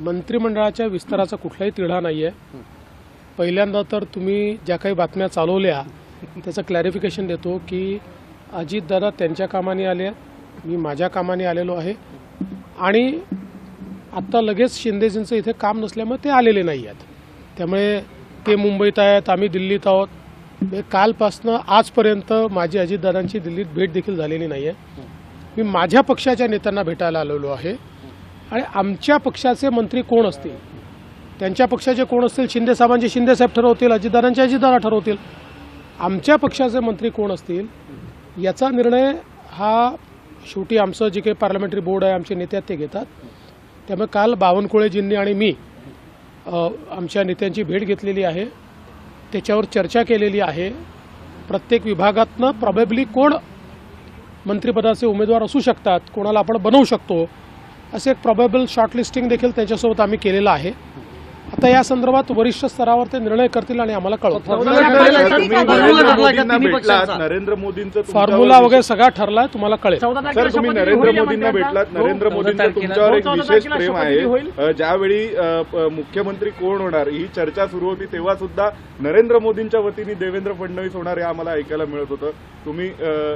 मंत्रिमंडळाच्या विस्ताराचा कुठलाही तिढा नाही आहे पहिल्यांदा तर तुम्ही ज्या काही बातम्या चालवल्या त्याचं क्लॅरिफिकेशन देतो की अजितदादा त्यांच्या कामाने आले आहेत, मी माझ्या कामाने आलेलो आहे. आणि आत्ता लगेच शिंदेजींचं इथे काम नसल्यामुळे ते आलेले नाही आहेत. त्यामुळे ते मुंबईत आहेत आम्ही दिल्लीत आहोत. कालपासनं आजपर्यंत माझी अजितदादांची दिल्लीत भेट देखील झालेली नाही आहे मी माझ्या पक्षाच्या नेत्यांना भेटायला आलेलो आहे. आणि आमच्या पक्षाचे मंत्री कोण असतील? त्यांच्या पक्षाचे कोण असतील? शिंदेसाहेबांचे शिंदेसाहेब ठरवतील अजितदारांचे अजितदारा ठरवतील. आमच्या पक्षाचे मंत्री कोण असतील? याचा निर्णय हा शेवटी आमचं जे काही पार्लमेंटरी बोर्ड आहे आमचे नेते आहेत ते घेतात. त्यामुळे काल बावनकुळेजींनी आणि मी आमच्या नेत्यांची भेट घेतलेली आहे. त्याच्यावर चर्चा केलेली आहे. प्रत्येक विभागातनं प्रॉबेबली कोण मंत्रिपदाचे उमेदवार असू शकतात कोणाला आपण बनवू शकतो असे एक प्रॉबेबल शॉर्टलिस्टिंग देखील त्याच्यासोबत आम्ही केलेलं आहे. आता या संदर्भात वरिष्ठ स्तरावर ते निर्णय करतील आणि आम्हाला कळवतील. तुम्ही नरेंद्र. नरेंद्र मोदींचं फॉर्म्युला वगैरे सगळा ठरलाय तुम्हाला कळेल. सर तुम्ही नरेंद्र मोदींना? भेटलात. नरेंद्र हो, मोदींचं तारखेला. तुमच्यावर एक विशेष प्रेम आहे. ज्यावेळी मुख्यमंत्री कोण होणार ही चर्चा सुरू होती तेव्हा सुद्धा नरेंद्र मोदींच्या वतीने देवेंद्र फडणवीस होणार हे आम्हाला ऐकायला मिळत होतं. तुम्ही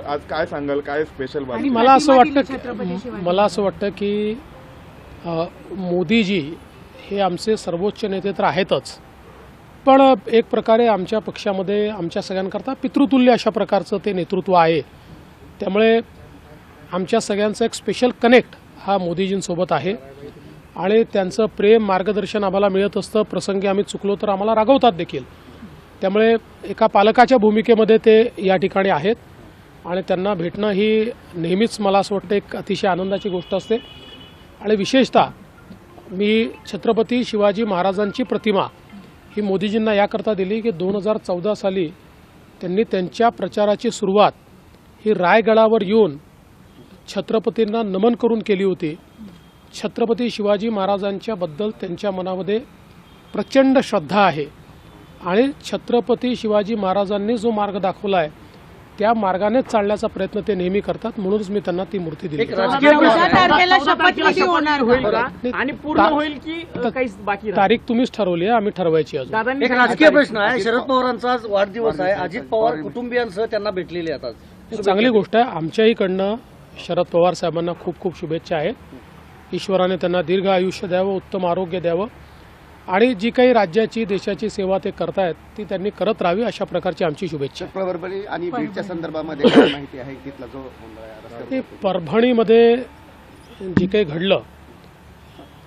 आज काय सांगाल? काय स्पेशल मला असं वाटतं मला असं वाटतं की मोदीजी हे आमचे सर्वोच्च नेते तर आहेतच. पण एक प्रकारे आमच्या पक्षामध्ये आमच्या सगळ्यांकरता पितृतुल्य अशा प्रकारचं ते नेतृत्व आहे. त्यामुळे आमच्या सगळ्यांचं एक स्पेशल कनेक्ट हा मोदीजींसोबत आहे. आणि त्यांचं प्रेम मार्गदर्शन आम्हाला मिळत असतं. प्रसंगी आम्ही चुकलो तर आम्हाला रागवतात देखील. त्यामुळे एका पालकाच्या भूमिकेमध्ये ते या ठिकाणी आहेत. आणि त्यांना भेटणं ही नेहमीच मला असं वाटतं एक अतिशय आनंदाची गोष्ट असते. आणि विशेषतः मी छत्रपती शिवाजी महाराजांची प्रतिमा ही मोदीजींना याकरता दिली की दोन हजार चौदा साली त्यांनी त्यांच्या प्रचाराची सुरुवात ही रायगडावर येऊन छत्रपतींना नमन करून केली होती. छत्रपती शिवाजी महाराजांच्याबद्दल त्यांच्या मनामध्ये प्रचंड श्रद्धा आहे आणि छत्रपती शिवाजी महाराजांनी जो मार्ग दाखवला आहे त्या मार्गानेच चालण्याचा प्रयत्न ते नेहमी करतात. म्हणूनच मी त्यांना ती मूर्ती दिली. आणि पूर्ण होईल की बाकी? तारीख तुम्हीच ठरवली आहे आम्ही ठरवायची अजून. एक राजकीय. प्रश्न आहे. शरद पवारांचा आज वाढदिवस आहे. अजित पवार कुटुंबियांसह त्यांना भेटलेले ही चांगली गोष्ट आहे. आमच्याहीकडनं शरद पवार साहेबांना खूप खूप शुभेच्छा आहेत. ईश्वराने त्यांना दीर्घ आयुष्य द्यावं उत्तम आरोग्य द्यावं. आणि जी काही राज्याची देशाची सेवा ते करतायत ती त्यांनी करत राहावी अशा प्रकारची आमची शुभेच्छा. परभणी आणि बीडच्या संदर्भामध्ये काय माहिती आहे तिथला जो? ते परभणीमध्ये जे काही घडलं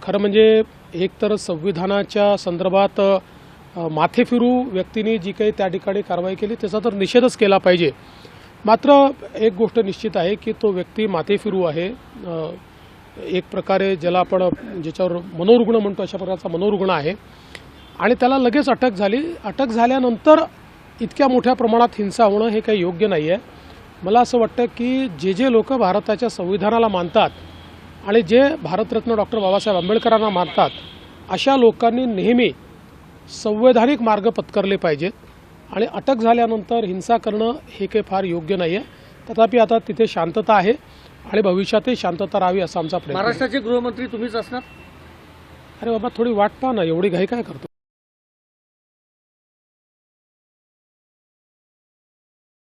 खरं म्हणजे एक तर संविधानाच्या संदर्भात अ, माथे फिरू व्यक्तींनी जी काही त्या ठिकाणी कारवाई केली त्याचा तर निषेधच केला पाहिजे मात्र एक गोष्ट निश्चित आहे की तो व्यक्ती माथे फिरू आहे एक प्रकारे ज्याला आपण ज्याच्यावर मनोरुग्ण म्हणतो अशा प्रकारचा मनोरुग्ण आहे. आणि त्याला लगेच अटक झाली. अटक झाल्यानंतर इतक्या मोठ्या प्रमाणात हिंसा होणं हे काही योग्य नाही आहे मला असं वाटतं की जे जे लोक भारताच्या संविधानाला मानतात आणि जे भारतरत्न डॉक्टर बाबासाहेब आंबेडकरांना मानतात अशा लोकांनी नेहमी संवैधानिक मार्ग पत्करले पाहिजेत. आणि अटक झाल्यानंतर हिंसा करणं हे काही फार योग्य नाही आहे तथापि आता तिथे शांतता आहे. आणि भविष्यातही शांतता राहावी असा आमचा प्रयत्न. महाराष्ट्राचे गृहमंत्री तुम्हीच असणार अरे बाबा थोडी वाट पहा ना एवढी घाई काय करतो